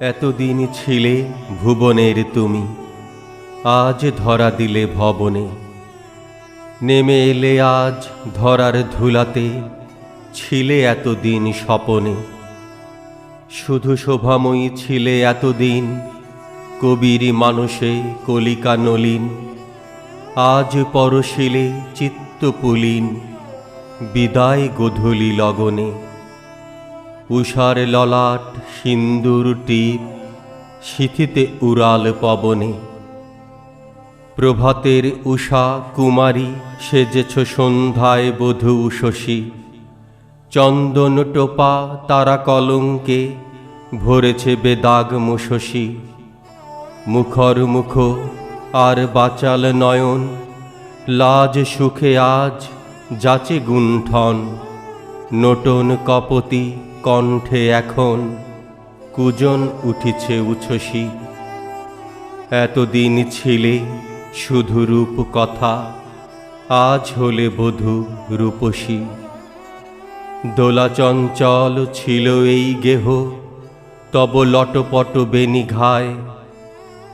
এতদিন ছিলে ভুবনের তুমি, আজ ধরা দিলে ভবনে। নেমে এলে আজ ধরার ধুলাতে ছিলে এতদিন স্বপনে। শুধু শোভাময়ী ছিলে এতদিন, কবির মানুষে কলিকা নলিন। আজ পরশিলে চিত্তপুলিন, বিদায় গধূলি লগনে। উষার ললাট সিন্দুর টিপ, সিথিতে উড়াল পবনে। প্রভাতের উষা কুমারী সেজেছ সন্ধ্যায় বধূ শশী। চন্দন টোপা তারা কলঙ্কে, ভরেছে বেদাগ মুশসী। মুখর মুখ, আর বাচাল নয়ন, লাজ সুখে আজ যাচে গুণ্ঠন। নটন কপতি কণ্ঠে এখন কুজন উঠিছে উচ্ছসী এতদিন ছিলে শুধু রূপ কথা আজ হলে বধূ রূপসী। দোলা চঞ্চল ছিল এই গেহ, তব লটপট বেনি ঘায়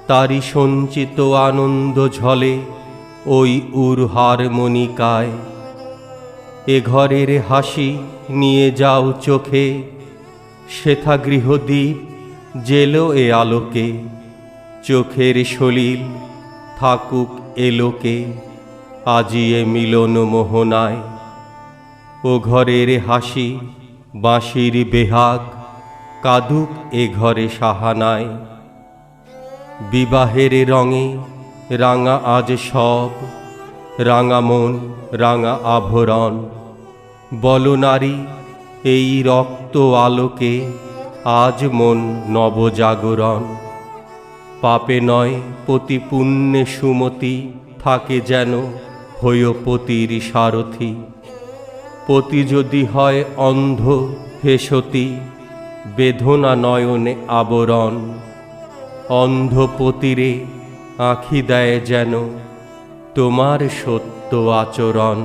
তারি সঞ্চিত আনন্দ ঝলে ওই উর হারমোনিকায়। এ ঘরের হাসি নিয়ে যাও চোখে। শেথা গৃহদীপ জেলো এ আলোকে। চোখের সলিল থাকুক এলোকে আজিয়ে মিলন মোহনায়। ও ঘরের হাসি বাঁশির বেহাগ কাদুক এ ঘরে সাহানায়। বিবাহের রঙে রাঙা আজ সব রাঙা মন, রাঙা আভরণ। বল নারী, এই রক্ত আলোকে আজ মন নবজাগরণ। পাপে নয় পতি পুণ্যে সুমতি থাকে যেন হইও পতির সারথি। পতি যদি হয় অন্ধ হে সতী, বেদনা নয়নে আবরণ। অন্ধ পতিরে আঁখি দেয় যেন তোমার সত্য আচরণ।